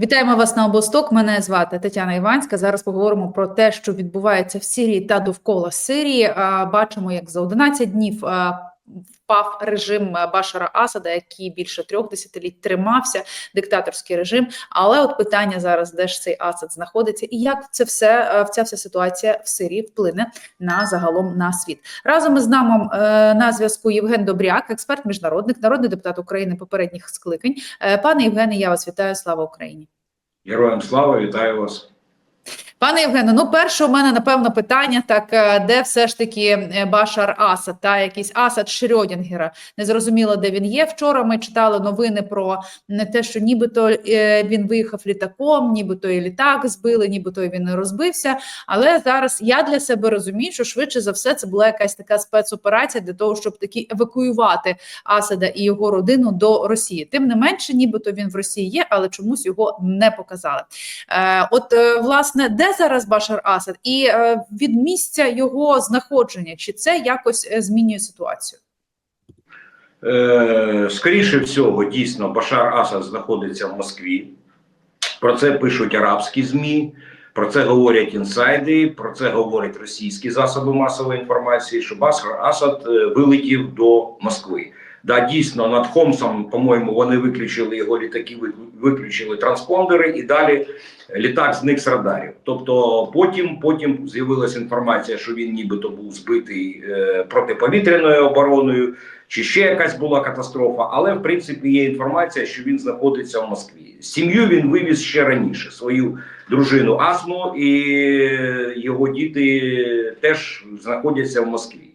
Вітаємо вас на обосток. Мене звати Тетяна Іванська. Зараз поговоримо про те, що відбувається в Сирії та довкола Сирії. Бачимо, як за 11 днів впав режим Башара Асада, який більше трьох десятиліть тримався, диктаторський режим. Але от питання зараз, де ж цей Асад знаходиться, і як це все а, ця вся ситуація в Сирії вплине на загалом на світ. Разом із нами е, на зв'язку Євген Добряк, експерт міжнародник, народний депутат України попередніх скликань. Е, Пане Євгене, я вас вітаю. Слава Україні. Героям слава, вітаю вас. Пане Євгене, ну перше у мене напевно питання: так е, де все ж таки е, Башар Асад та якийсь Асад Шрьодінгера? Не зрозуміло, де він є. Вчора ми читали новини про те, що нібито е, він виїхав літаком, нібито і літак збили, нібито і він не розбився. Але зараз я для себе розумію, що швидше за все це була якась така спецоперація для того, щоб таки евакуювати Асада і його родину до Росії. Тим не менше, нібито він в Росії є, але чомусь його не показали. От власне, де зараз Башар Асад, і е, від місця його знаходження, чи це якось е, змінює ситуацію? Е, скоріше всього, дійсно, Башар Асад знаходиться в Москві. Про це пишуть арабські ЗМІ, про це говорять інсайди, про це говорять російські засоби масової інформації, що Башар Асад вилетів до Москви. Да, дійсно, над Хомсом, по-моєму, вони виключили його літаки, виключили транспондери, і далі літак зник з радарів. Тобто, потім, потім з'явилася інформація, що він нібито був збитий е, протиповітряною обороною, чи ще якась була катастрофа. Але в принципі є інформація, що він знаходиться в Москві. Сім'ю він вивіз ще раніше свою дружину Асму, і його діти теж знаходяться в Москві.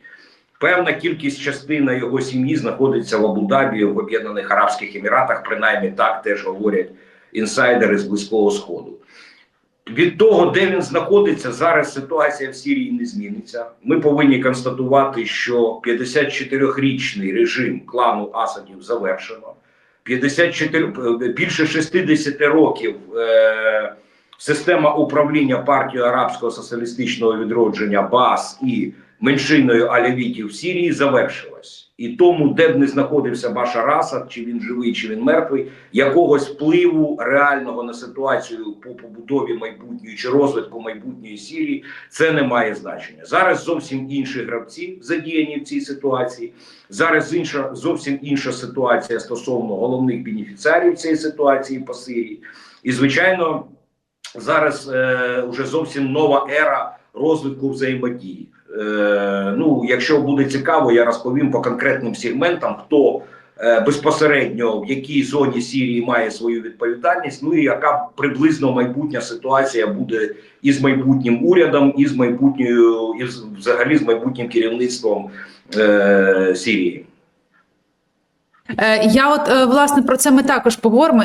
Певна кількість частина його сім'ї знаходиться в Абу-Дабі, в Об'єднаних Арабських Еміратах, принаймні так теж говорять інсайдери з Близького Сходу. Від того, де він знаходиться, зараз ситуація в Сирії не зміниться. Ми повинні констатувати, що 54-річний режим клану Асадів завершено. 54, більше 60 років е, система управління партією арабського соціалістичного відродження БАС і меншиною алявітів в Сирії завершилась. І тому, де б не знаходився Башар Асад, чи він живий, чи він мертвий, якогось впливу реального на ситуацію по побудові майбутньої чи розвитку майбутньої Сирії, це не має значення. Зараз зовсім інші гравці задіяні в цій ситуації. Зараз інша зовсім інша ситуація стосовно головних бенефіціарів цієї ситуації по Сирії. І звичайно, зараз е, вже зовсім нова ера розвитку взаємодії. Е, ну, якщо буде цікаво, я розповім по конкретним сегментам, хто е, безпосередньо в якій зоні Сирії має свою відповідальність. Ну і яка приблизно майбутня ситуація буде із майбутнім урядом, і з майбутньою, і взагалі з майбутнім керівництвом е, Сирії. Е, Я от е, власне про це ми також поговоримо.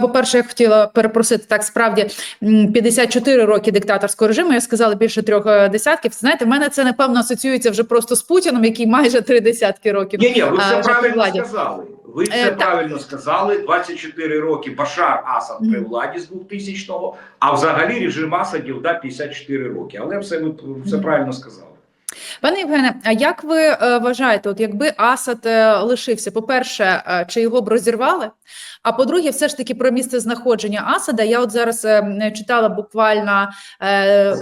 По-перше, я хотіла перепросити так. Справді 54 роки диктаторського режиму. Я сказала більше трьох е, десятків. Знаєте, в мене це напевно асоціюється вже просто з Путіном, який майже три десятки років. Ні, ні, ви а, все правильно владі. сказали. Ви Е, все так. правильно сказали. 24 роки Башар Асад при владі з 2000-го, а взагалі режим Асадів да 54 роки. Але все ви все правильно сказали. Пане Євгене, а як ви е, вважаєте, от якби Асад е, лишився, по-перше, е, чи його б розірвали? А по-друге, все ж таки про місце знаходження Асада. Я от зараз читала буквально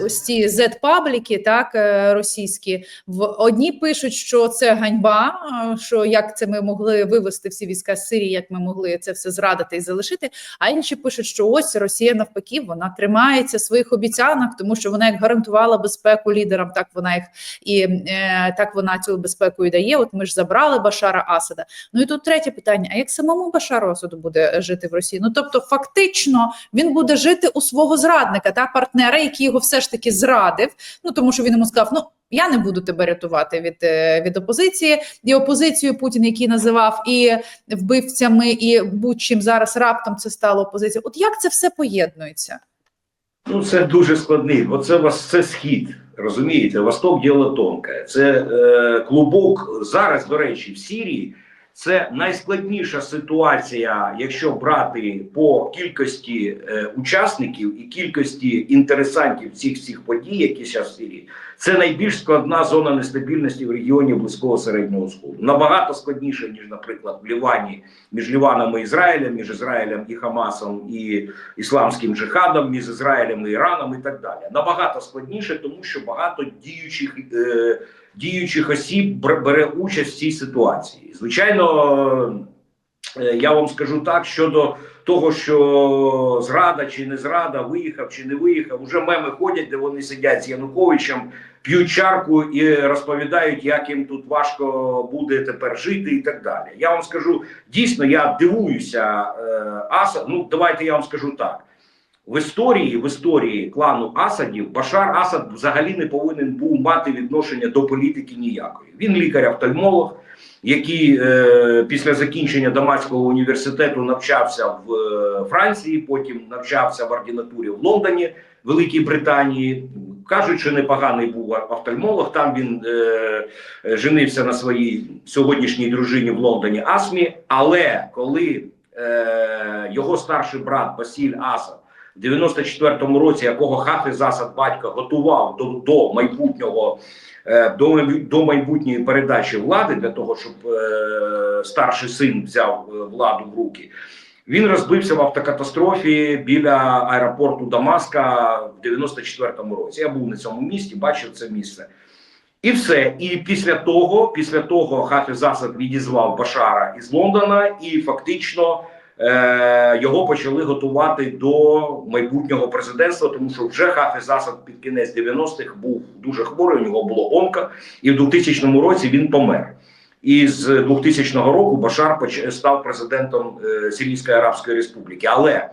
ось ці Z-пабліки, так російські. В одні пишуть, що це ганьба, що як це ми могли вивести всі війська з Сирії, як ми могли це все зрадити і залишити. А інші пишуть, що ось Росія навпаки, вона тримається своїх обіцянок, тому що вона як гарантувала безпеку лідерам, так вона їх і е, так вона цю безпеку і дає. От ми ж забрали Башара Асада. Ну і тут третє питання: а як самому Башару Асаду буде жити в Росії? Ну тобто, фактично, він буде жити у свого зрадника та партнера, який його все ж таки зрадив. Ну тому що він йому сказав: ну. Я не буду тебе рятувати від, е, від опозиції, і опозицію Путін, який називав і вбивцями, і будь-чим зараз раптом це стало опозиція. От як це все поєднується? Ну, це дуже складний. Оце у вас це схід. Розумієте, Восток діло тонке. Це е, клубок зараз, до речі, в Сірії. Це найскладніша ситуація, якщо брати по кількості е, учасників і кількості інтересантів цих всіх подій, які зараз в Сирії. Це найбільш складна зона нестабільності в регіоні близького середнього сходу. Набагато складніше ніж, наприклад, в Лівані між Ліваном і Ізраїлем, між Ізраїлем і Хамасом і ісламським джихадом, між Ізраїлем і Іраном і так далі. Набагато складніше, тому що багато діючих. Е, діючих осіб бере участь в цій ситуації. Звичайно, я вам скажу так щодо того, що зрада чи не зрада, виїхав чи не виїхав. Уже меми ходять, де вони сидять з Януковичем, п'ють чарку і розповідають, як їм тут важко буде тепер жити, і так далі. Я вам скажу дійсно, я дивуюся е, Аса. Ну давайте я вам скажу так. В історії в історії клану Асадів Башар Асад взагалі не повинен був мати відношення до політики ніякої. Він лікар-офтальмолог, який е, після закінчення Дамаського університету навчався в е, Франції, потім навчався в ординатурі в Лондоні, Великій Британії. Кажуть, що непоганий був офтальмолог. Там він е, женився на своїй сьогоднішній дружині в Лондоні Асмі. Але коли е, його старший брат Басіль Асад в 94-му році, якого Хафіз Асад батько готував до, до майбутнього до, до майбутньої передачі влади для того, щоб е, старший син взяв е, владу в руки. Він розбився в автокатастрофі біля аеропорту Дамаска в 94-му році. Я був на цьому місті, бачив це місце. І все. І після того, після того Хафіз Асад відізвав Башара із Лондона, і фактично е, його почали готувати до майбутнього президентства, тому що вже Хафіз Асад під кінець 90-х був дуже хворий. У нього було онка, і в 2000 році він помер. І з 2000 року Башар став президентом е, Сирійської Арабської Республіки. Але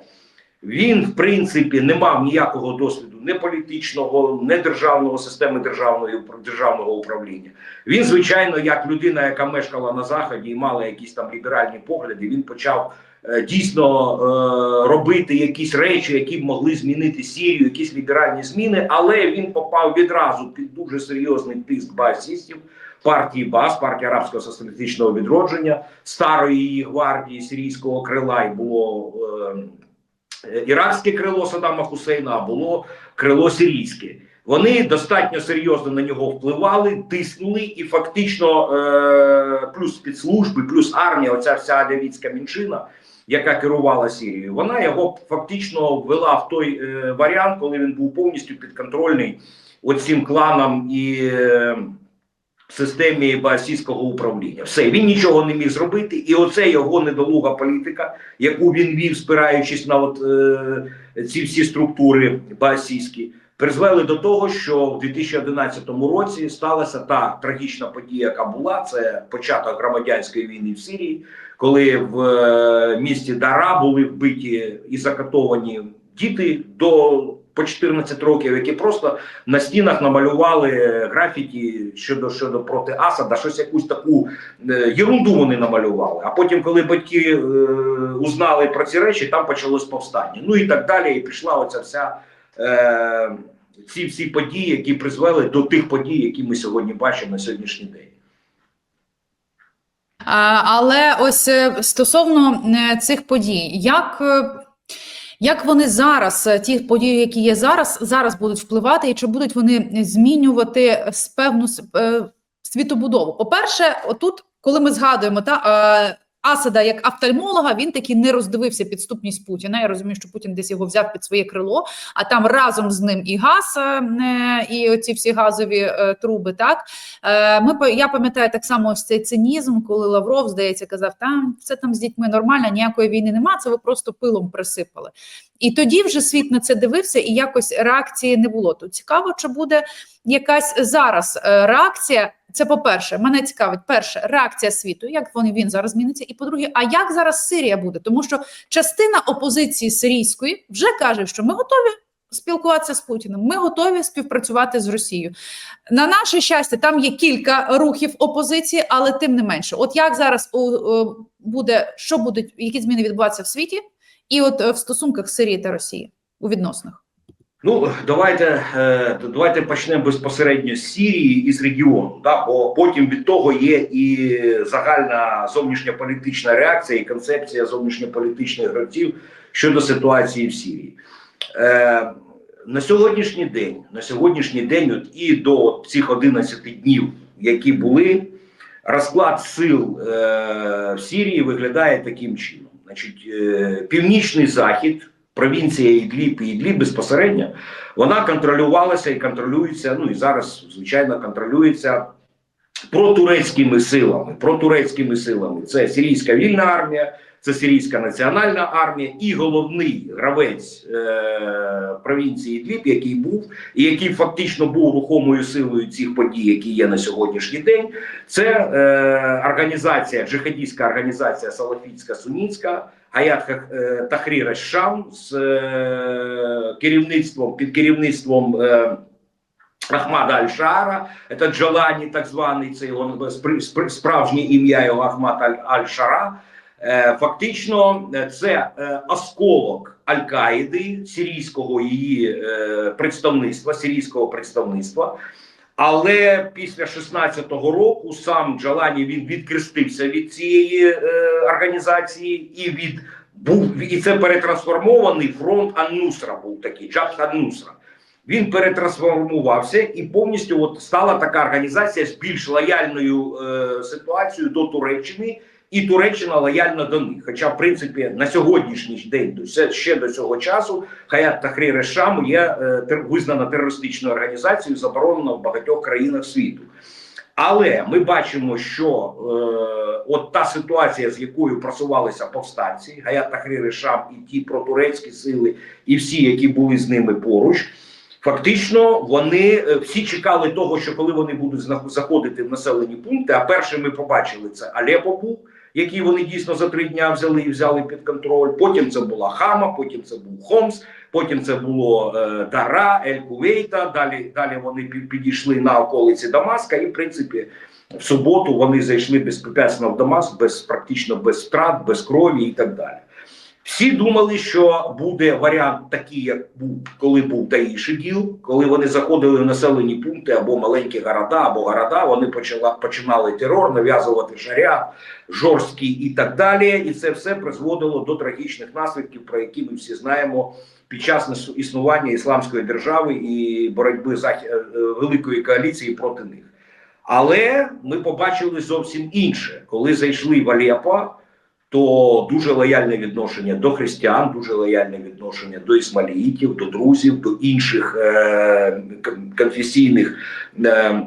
він, в принципі, не мав ніякого досвіду не політичного, не державного системи державної державного управління. Він, звичайно, як людина, яка мешкала на заході і мала якісь там ліберальні погляди, він почав е, дійсно е, робити якісь речі, які б могли змінити Сірію, якісь ліберальні зміни. Але він попав відразу під дуже серйозний тиск басістів. Партії БАС, партії арабського соціалістичного відродження, старої її гвардії сирійського крила, і було е, е, іракське крило Саддама Хусейна, а було крило сирійське. Вони достатньо серйозно на нього впливали, тиснули, і фактично е, плюс спецслужби, плюс армія, оця вся алявітська меншина, яка керувала Сірією, вона його фактично ввела в той е, варіант, коли він був повністю підконтрольний оцим кланам і. Е, системі басійського управління. Все, він нічого не міг зробити, і оце його недолуга політика, яку він вів, спираючись на от, е, ці всі структури басійські, призвели до того, що в 2011 році сталася та трагічна подія, яка була це початок громадянської війни в Сирії, коли в е, місті Дара були вбиті і закатовані діти до по 14 років, які просто на стінах намалювали графіті щодо щодо проти Асада, щось якусь таку е, єрунду вони намалювали. А потім, коли батьки е, узнали про ці речі, там почалось повстання. Ну і так далі. І пішла оця вся е, ці всі події, які призвели до тих подій, які ми сьогодні бачимо на сьогоднішній день. А, Але ось е, стосовно е, цих подій, як, е, як вони зараз, е, ті події, які є зараз, зараз будуть впливати, і чи будуть вони змінювати певну е, світобудову? По-перше, отут, коли ми згадуємо та е, Асада як офтальмолога, він таки не роздивився підступність Путіна. Я розумію, що Путін десь його взяв під своє крило, а там разом з ним і газ, е, і оці всі газові е, труби. Так Е, Ми я пам'ятаю так само ось цей цинізм, коли Лавров, здається, казав, там все там з дітьми нормально, ніякої війни нема. Це ви просто пилом присипали. І тоді вже світ на це дивився, і якось реакції не було. Тут цікаво, чи буде якась зараз е, реакція. Це по-перше, мене цікавить перше реакція світу, як вони він зараз зміниться, і по-друге, а як зараз Сирія буде? Тому що частина опозиції сирійської вже каже, що ми готові спілкуватися з Путіним, ми готові співпрацювати з Росією. На наше щастя, там є кілька рухів опозиції, але тим не менше, от як зараз буде, що будуть, які зміни відбуватися в світі, і от е, в стосунках Сирії та Росії у відносинах. Ну, давайте, е, давайте почнемо безпосередньо з Сірії і з регіону, да? бо потім від того є і загальна зовнішньополітична реакція і концепція зовнішньополітичних гравців щодо ситуації в Сірії. Е, на сьогоднішній день, на сьогоднішній день, от і до цих 11 днів, які були, розклад сил е, в Сірії виглядає таким чином: значить, е, північний захід, провінція Ідліб і Ідліб безпосередньо, вона контролювалася і контролюється. Ну і зараз, звичайно, контролюється протурецькими силами. Протурецькими силами це сирійська вільна армія, це сирійська національна армія, і головний гравець е, провінції Ідліб, який був і який фактично був рухомою силою цих подій, які є на сьогоднішній день. Це е, організація, джихадістська організація Салафітська Сунітська, Гаят е, Тахрір Шам з е, керівництвом під керівництвом. Е, Ахмада Аль-Шара, це Джалані, так званий, це його справжнє ім'я його Ахмад Аль-Шара. Е, Фактично, е, це е, осколок Аль-Каїди, сирійського її представництва, сирійського представництва. Але після 16-го року сам Джалані він відкрестився від цієї організації і від був і це перетрансформований фронт Ан-Нусра був такий Джабт Ан-Нусра. Він перетрансформувався і повністю от стала така організація з більш лояльною е, ситуацією до Туреччини, і Туреччина лояльна до них. Хоча, в принципі, на сьогоднішній день до ще- до цього часу Хаят Тахрір Шам є е, визнана терористичною організацією, заборонена в багатьох країнах світу. Але ми бачимо, що е, от та ситуація, з якою просувалися повстанці, Гаят Тахрір Шам і ті протурецькі сили, і всі, які були з ними поруч. Фактично, вони е, всі чекали того, що коли вони будуть заходити в населені пункти. А першим ми побачили це Алепо був, який вони дійсно за три дня взяли і взяли під контроль. Потім це була Хама, потім це був Хомс, потім це було е, Дара, Ель Кувейта. Далі далі вони підійшли на околиці Дамаска, і в принципі. В суботу вони зайшли безпрепятственно в Дамаск, без практично без втрат, без крові і так далі. Всі думали, що буде варіант такий, як був, коли був Таїший діл, коли вони заходили в населені пункти або маленькі города, або города, вони почала, починали терор, нав'язувати шарят, жорсткий і так далі. І це все призводило до трагічних наслідків, про які ми всі знаємо під час існування ісламської держави і боротьби Захі... е, великої коаліції проти них. Але ми побачили зовсім інше, коли зайшли в Алеппо, то дуже лояльне відношення до християн, дуже лояльне відношення до ісмаїлітів, до друзів, до інших е, конфесійних е,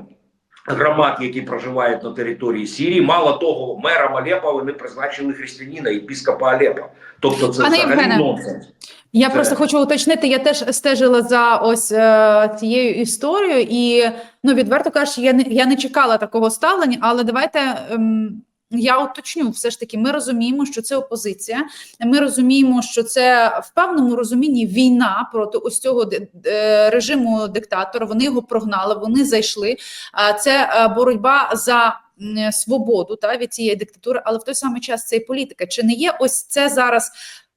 громад, які проживають на території Сірії. Мало того, мером Алеппо вони призначили християнина, єпіскопа Алеппо. Тобто це Пане взагалі нонсенс. Я Це- просто хочу уточнити, я теж стежила за ось е, цією історією, і ну відверто кажучи, я не я не чекала такого ставлення, але давайте. Ем, я уточню, все ж таки, ми розуміємо, що це опозиція. Ми розуміємо, що це в певному розумінні війна проти ось цього е, режиму диктатора. Вони його прогнали, вони зайшли. Це е, боротьба за свободу та від цієї диктатури, але в той самий час це і політика. Чи не є ось це зараз?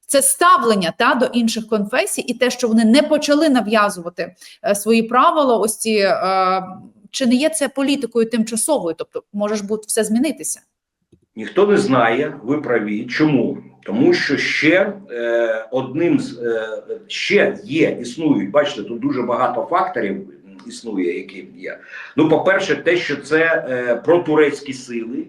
Це ставлення та до інших конфесій, і те, що вони не почали нав'язувати е, свої правила. Ось ці е, чи не є це політикою тимчасовою? Тобто може бути все змінитися? Ніхто не знає, ви праві. Чому? Тому що ще е, одним з е, ще є, існують. Бачите, тут дуже багато факторів існує, які є. Ну, по-перше, те, що це е, протурецькі сили,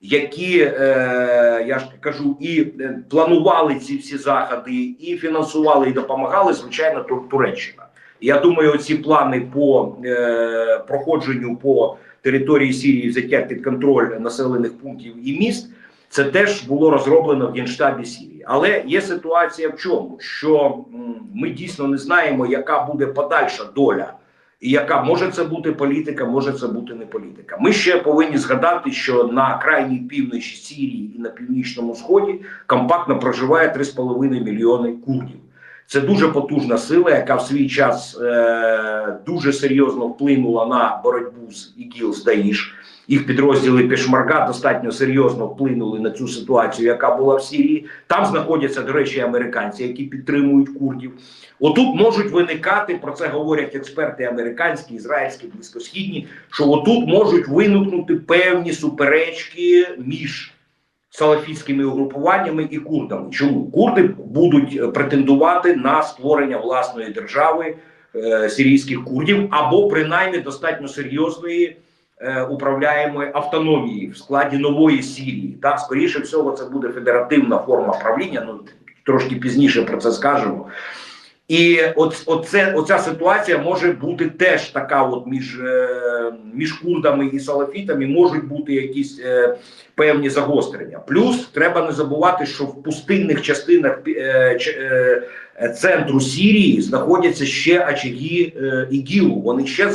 які е, я ж кажу, і е, планували ці всі заходи, і фінансували, і допомагали, звичайно, Тур- Туреччина. Я думаю, ці плани по е, проходженню по території Сірії взяття під контроль населених пунктів і міст. Це теж було розроблено в Генштабі Сірії. Але є ситуація в чому? Що ми дійсно не знаємо, яка буде подальша доля, і яка може це бути політика, може це бути не політика. Ми ще повинні згадати, що на крайній півночі Сірії і на північному сході компактно проживає 3,5 мільйони курдів. Це дуже потужна сила, яка в свій час е, дуже серйозно вплинула на боротьбу з ІГІЛ з Даїш. їх підрозділи Пешмарга достатньо серйозно вплинули на цю ситуацію, яка була в Сирії. Там знаходяться, до речі, американці, які підтримують курдів. Отут можуть виникати про це говорять експерти американські, ізраїльські, близькосхідні. Що отут можуть виникнути певні суперечки між салафістськими угрупуваннями і курдами. Чому курди будуть е, претендувати на створення власної держави е, сирійських курдів або принаймні достатньо серйозної е, управляємої автономії в складі нової Сирії? Так, скоріше всього, це буде федеративна форма правління. Ну трошки пізніше про це скажемо. І от, оце, оця ситуація може бути теж така, от між, е, між курдами і салафітами можуть бути якісь е, певні загострення. Плюс треба не забувати, що в пустинних частинах е, центру Сірії знаходяться ще очаги ІГІЛу. Вони ще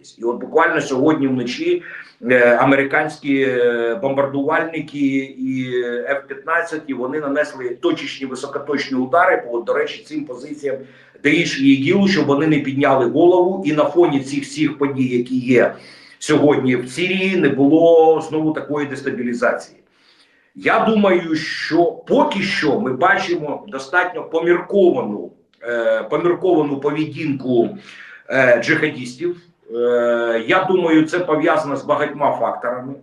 залишились. І от буквально сьогодні вночі е, американські е, бомбардувальники і F-15 вони нанесли точечні високоточні удари по, до речі, цим позиціям Даїш і ІГІЛу, щоб вони не підняли голову. І на фоні цих всіх подій, які є сьогодні в Сирії, не було знову такої дестабілізації. Я думаю, що поки що ми бачимо достатньо помірковану, е, помірковану поведінку е, джихадістів. Е, я думаю, це пов'язано з багатьма факторами.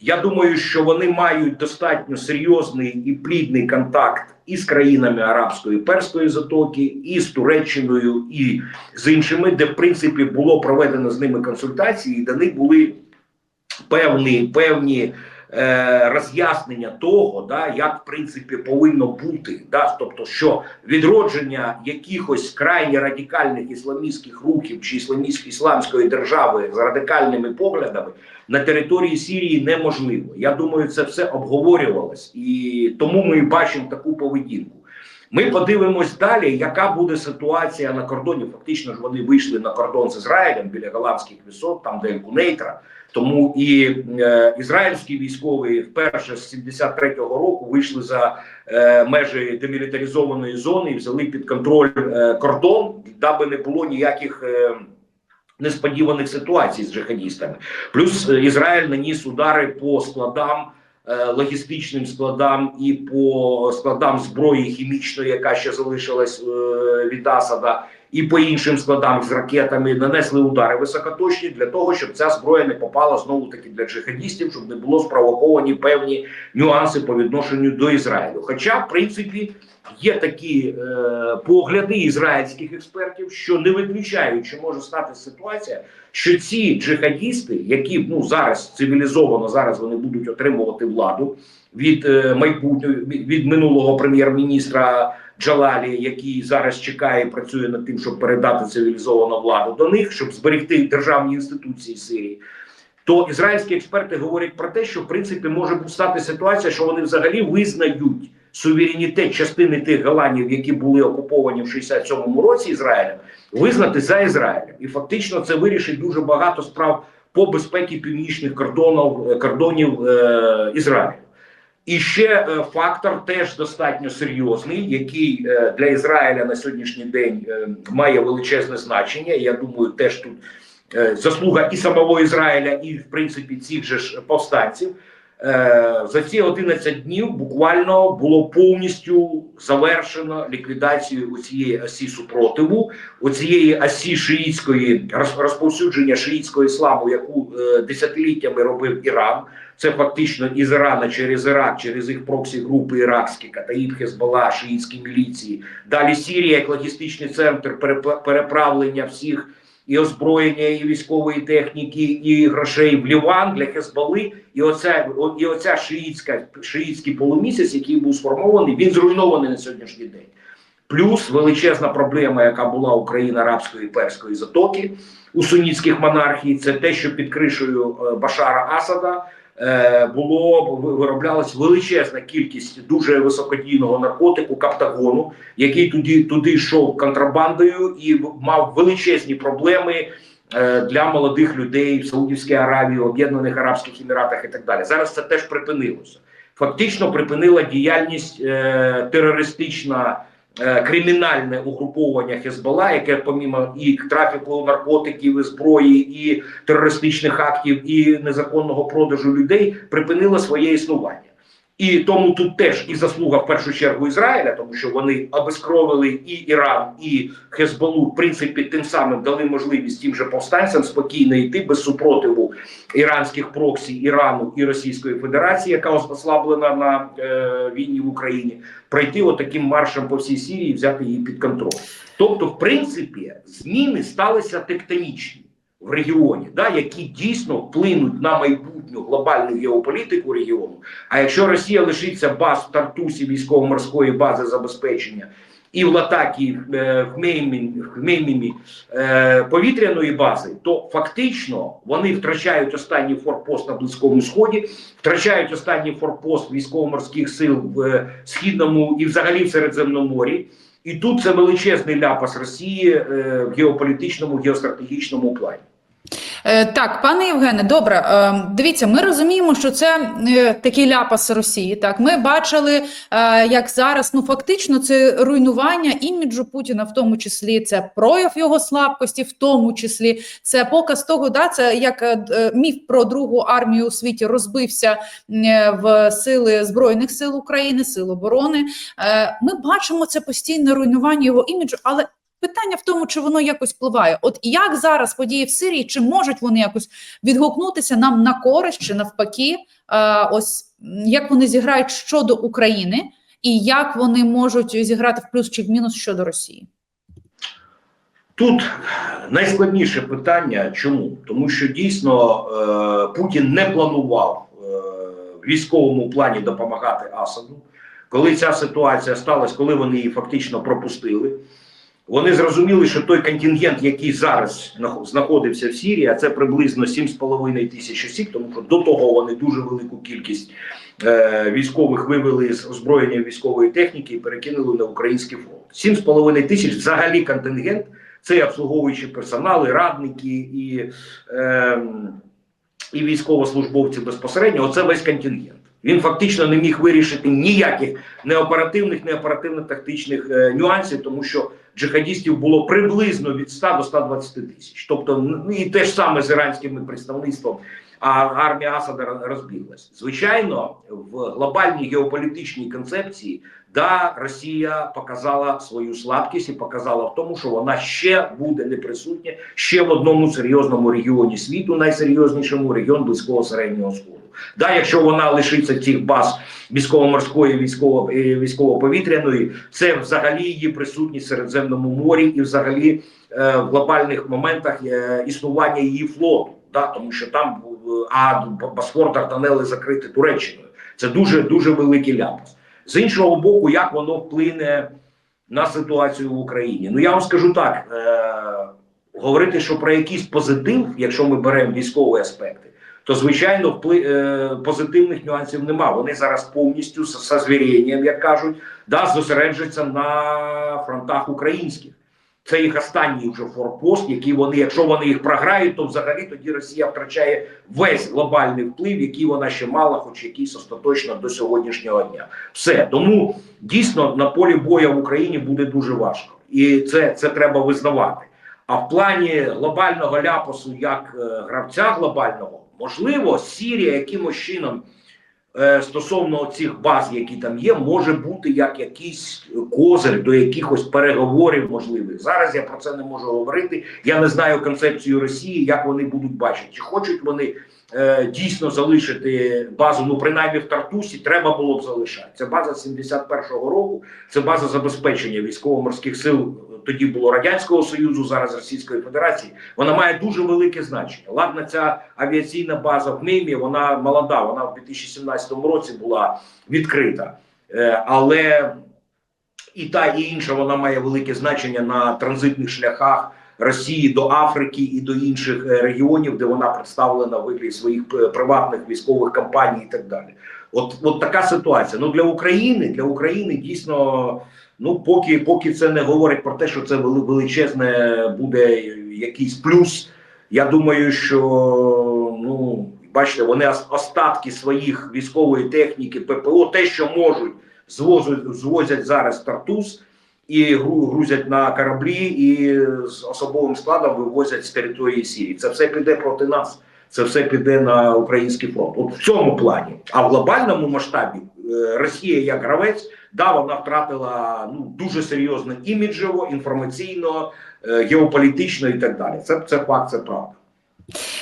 Я думаю, що вони мають достатньо серйозний і плідний контакт і з країнами Арабської Перської затоки, і з Туреччиною, і з іншими, де в принципі було проведено з ними консультації, і дані були певні певні е, роз'яснення того, да, як в принципі повинно бути. Да, тобто, що відродження якихось крайні радикальних ісламістських рухів чи ісламістської ісламської держави з радикальними поглядами на території Сирії неможливо. Я думаю, це все обговорювалось, і тому ми бачимо таку поведінку. Ми подивимось далі, яка буде ситуація на кордоні. Фактично ж вони вийшли на кордон з Ізраїлем біля голландських висот, там де Кунейтра. Тому і е, ізраїльські військові вперше з 73-го року вийшли за е, межі демілітаризованої зони і взяли під контроль е, кордон, даби не було ніяких. Е, Несподіваних ситуацій з джихадістами. Плюс Ізраїль наніс удари по складам, е, логістичним складам і по складам зброї хімічної, яка ще залишилась е, від Асада, і по іншим складам з ракетами нанесли удари високоточні для того, щоб ця зброя не попала знову таки для джихадістів, щоб не було спровоковані певні нюанси по відношенню до Ізраїлю. Хоча, в принципі, є такі е, погляди ізраїльських експертів, що не виключають, що може стати ситуація, що ці джихадісти, які ну зараз цивілізовано зараз вони будуть отримувати владу від е, майбутнього від, від минулого прем'єр-міністра Джалалі, який зараз чекає, і працює над тим, щоб передати цивілізовану владу до них, щоб зберегти державні інституції Сирії. То ізраїльські експерти говорять про те, що в принципі може стати ситуація, що вони взагалі визнають суверенітет частини тих голландів, які були окуповані в 67-му році Ізраїлем, визнати за Ізраїлем, і фактично це вирішить дуже багато справ по безпеці північних кордонів кордонів е, Ізраїлю. І ще е, фактор теж достатньо серйозний, який е, для Ізраїля на сьогоднішній день е, має величезне значення. Я думаю, теж тут заслуга і самого Ізраїля, і в принципі цих же ж повстанців. За ці 11 днів буквально було повністю завершено ліквідацію цієї осі супротиву, оцієї осі шиїцької роз- розповсюдження шиїцького ісламу, яку десятиліттями робив Іран. Це фактично із Ірана через Ірак, через їх проксі групи іракські, Катаїб, Хезбола, шиїцькі міліції. Далі Сірія як логістичний центр переправлення всіх і озброєння, і військової техніки, і грошей в Ліван для Хезболи. І оця і оця шиїцька шиїцький полумісяць, який був сформований, він зруйнований на сьогоднішній день. Плюс величезна проблема, яка була у країн арабської і перської затоки у сунітських монархій, це те, що під кришею е, Башара Асада було ви- вироблялась величезна кількість дуже високодійного наркотику каптагону, який туди туди йшов контрабандою і мав величезні проблеми е, для молодих людей в Саудівській Аравії, Об'єднаних Арабських Еміратах і так далі. Зараз це теж припинилося. Фактично припинила діяльність е, терористична е, кримінальне угруповання Хезбола, яке помімо і трафіку наркотиків, і зброї, і терористичних актів, і незаконного продажу людей, припинило своє існування. І тому тут теж і заслуга в першу чергу Ізраїля, тому що вони обескровили і Іран, і Хезболу, в принципі, тим самим дали можливість тим же повстанцям спокійно йти без супротиву іранських проксі Ірану і Російської Федерації, яка ослаблена на е, війні в Україні, пройти отаким маршем по всій Сирії і взяти її під контроль. Тобто, в принципі, зміни сталися тектонічні в регіоні, да, які дійсно вплинуть на майбутню глобальну геополітику регіону. А якщо Росія лишиться баз в Тартусі військово-морської бази забезпечення і в Латакі е, в Меймі, Меймімі е, повітряної бази, то фактично вони втрачають останній форпост на Близькому Сході, втрачають останній форпост військово-морських сил в е, східному і взагалі в Середземноморі. І тут це величезний ляпас Росії в геополітичному, геостратегічному плані. Е, Так, пане Євгене, добре. е, Дивіться, ми розуміємо, що це е, такий ляпас Росії. Так, ми бачили, як зараз ну фактично це руйнування іміджу Путіна, в тому числі це прояв його слабкості, в тому числі це показ того, да, це як міф про другу армію у світі розбився в сили збройних сил України, сил оборони. Ми бачимо це постійне руйнування його іміджу, але Питання в тому, чи воно якось впливає. От як зараз події в Сирії, чи можуть вони якось відгукнутися нам на користь, чи навпаки, е, ось як вони зіграють щодо України, і як вони можуть зіграти в плюс чи в мінус щодо Росії? Тут найскладніше питання. Чому? Тому що дійсно е, Путін не планував е, в військовому плані допомагати Асаду. Коли ця ситуація сталася, коли вони її фактично пропустили, вони зрозуміли, що той контингент, який зараз знаходився в Сірії, а це приблизно 7,5 тисяч осіб, тому що до того вони дуже велику кількість е, військових вивели з озброєння військової техніки і перекинули на український фронт. 7,5 тисяч взагалі контингент. Це і обслуговуючі персонал, і радники, і, е, і військовослужбовці безпосередньо. Оце весь контингент. Він фактично не міг вирішити ніяких неоперативних, неоперативно-тактичних е, нюансів, тому що джихадістів було приблизно від 100 до 120 тисяч. Тобто, ну і те ж саме з іранським представництвом, а армія Асада роз- розбіглась. Звичайно, в глобальній геополітичній концепції Да, Росія показала свою слабкість і показала в тому, що вона ще буде неприсутня ще в одному серйозному регіоні світу, найсерйознішому регіон близького середнього сходу. Да, якщо вона лишиться цих баз військово-морської, військово е, військово-повітряної, це взагалі її присутність в Середземному морі і взагалі е, в глобальних моментах е, існування її флоту. Да, тому що там е, а Босфор Дарданели закрити Туреччиною. Це дуже дуже великий ляпас. З іншого боку, як воно вплине на ситуацію в Україні? Ну я вам скажу так: е- говорити, що про якийсь позитив, якщо ми беремо військові аспекти, то звичайно впли- е- позитивних нюансів нема. Вони зараз повністю з созвіренням, як кажуть, да, зосереджуються на фронтах українських. Це їх останній вже форпост, який вони, якщо вони їх програють, то взагалі тоді Росія втрачає весь глобальний вплив, який вона ще мала, хоч якийсь остаточно до сьогоднішнього дня. Все тому дійсно на полі бою в Україні буде дуже важко, і це, це треба визнавати. А в плані глобального ляпасу, як е, гравця глобального, можливо, Сірія якимось чином. е, Стосовно цих баз, які там є, може бути як якийсь козир до якихось переговорів можливих. Зараз я про це не можу говорити. Я не знаю концепцію Росії, як вони будуть бачити, чи хочуть вони е, дійсно залишити базу. Ну принаймні в Тартусі треба було б залишати. Це база 71-го року. Це база забезпечення військово-морських сил. Тоді було радянського союзу, зараз Російської Федерації. Вона має дуже велике значення. Ладно, ця авіаційна база в Неймі, вона молода. Вона в 2017 році була відкрита, Е, але і та і інша вона має велике значення на транзитних шляхах Росії до Африки і до інших е, регіонів, де вона представлена в вигляді своїх е, приватних військових компаній і так далі. От, от така ситуація. Ну для України для України дійсно. Ну, поки поки це не говорить про те, що це величезне буде якийсь плюс. Я думаю, що ну бачите, вони остатки своїх військової техніки, ППО, те, що можуть, звозять, звозять зараз в Тартус, і грузять на кораблі, і з особовим складом вивозять з території Сирії. Це все піде проти нас. Це все піде на український фронт. От в цьому плані. А в глобальному масштабі е, Росія як гравець, да, вона втратила ну дуже серйозно іміджево, інформаційно, е, геополітично і так далі. Це, це факт, це правда.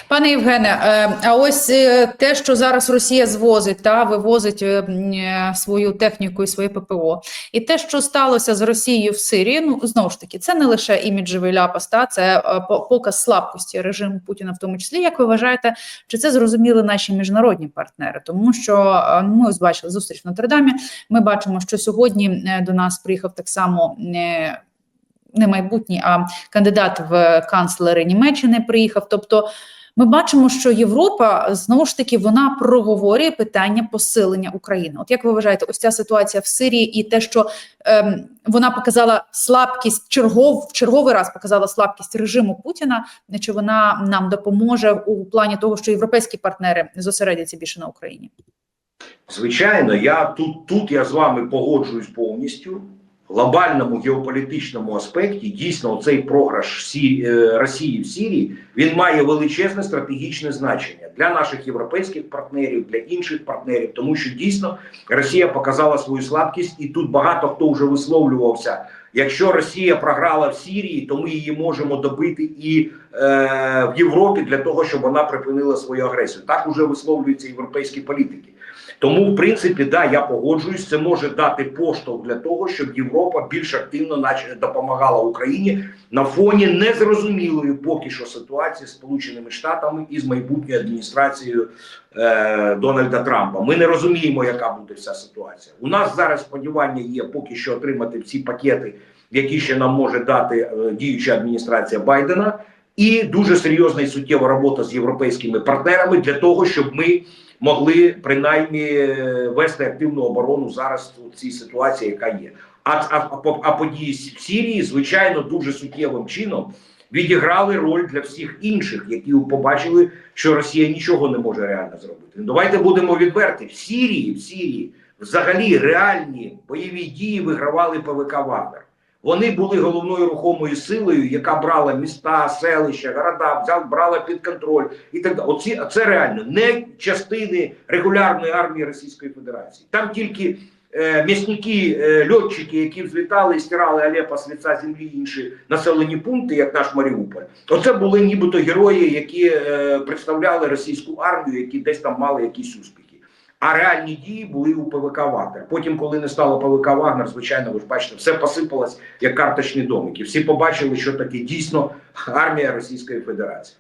Пане Євгене, е, а ось е, те, що зараз Росія звозить та вивозить е, свою техніку і своє ППО, і те, що сталося з Росією в Сирії, ну знову ж таки, це не лише іміджевий ляпас, та це по- показ слабкості режиму Путіна, в тому числі. Як ви вважаєте, чи це зрозуміли наші міжнародні партнери? Тому що ми ось бачили зустріч в Нотр-Дамі, Ми бачимо, що сьогодні до нас приїхав так само. Не майбутній, а кандидат в канцлери Німеччини приїхав. Тобто, ми бачимо, що Європа знову ж таки вона проговорює питання посилення України. От як ви вважаєте, ось ця ситуація в Сирії і те, що ем, вона показала слабкість чергов в черговий раз показала слабкість режиму Путіна, чи вона нам допоможе у плані того, що європейські партнери зосередяться більше на Україні? Звичайно, я тут, тут я з вами погоджуюсь повністю. Глобальному геополітичному аспекті дійсно цей програш е, Росії в Сирії він має величезне стратегічне значення для наших європейських партнерів, для інших партнерів, тому що дійсно Росія показала свою слабкість, і тут багато хто вже висловлювався. Якщо Росія програла в Сирії, то ми її можемо добити і е, в Європі для того, щоб вона припинила свою агресію. Так уже висловлюються європейські політики. Тому, в принципі, да, я погоджуюсь, це може дати поштовх для того, щоб Європа більш активно допомагала Україні на фоні незрозумілої поки що ситуації з Сполученими Штатами і з майбутньою адміністрацією е, Дональда Трампа. Ми не розуміємо, яка буде вся ситуація. У нас зараз сподівання є поки що отримати ці пакети, які ще нам може дати е, діюча адміністрація Байдена, і дуже серйозна і суттєва робота з європейськими партнерами для того, щоб ми могли принаймні е, вести активну оборону зараз у цій ситуації, яка є. А, а, а, по- а події в Сирії, звичайно, дуже суттєвим чином відіграли роль для всіх інших, які побачили, що Росія нічого не може реально зробити. Ну, Давайте будемо відверті. В Сирії, в Сирії взагалі реальні бойові дії вигравали ПВК Вагнер. Вони були головною рухомою силою, яка брала міста, селища, города, взяв, брала під контроль і так далі. Оці, це реально не частини регулярної армії Російської Федерації. Там тільки е, м'ясники, е, льотчики, які взлітали і стирали Алепо з лиця землі інші населені пункти, як наш Маріуполь. Оце були нібито герої, які е, представляли російську армію, які десь там мали якісь успіхи. А реальні дії були у ПВК Вагнер. Потім, коли не стало ПВК Вагнер, звичайно, ви ж бачите, все посипалось як карточні домики. Всі побачили, що таке дійсно армія Російської Федерації.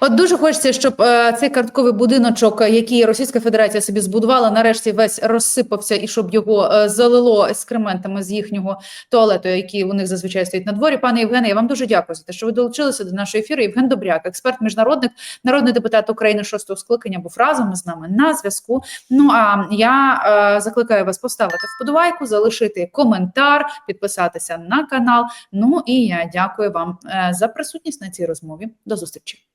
От дуже хочеться, щоб е, цей картковий будиночок, е, який Російська Федерація собі збудувала, нарешті весь розсипався, і щоб його е, залило ескрементами з їхнього туалету, який у них зазвичай стоїть на дворі. Пане Євгене, я вам дуже дякую за те, що ви долучилися до нашої ефіру. Євген Добряк, експерт міжнародник, народний депутат України шостого скликання, був разом з нами на зв'язку. Ну а я е, закликаю вас поставити вподобайку, залишити коментар, підписатися на канал. Ну і я дякую вам е, за присутність на цій розмові. До зустрічі.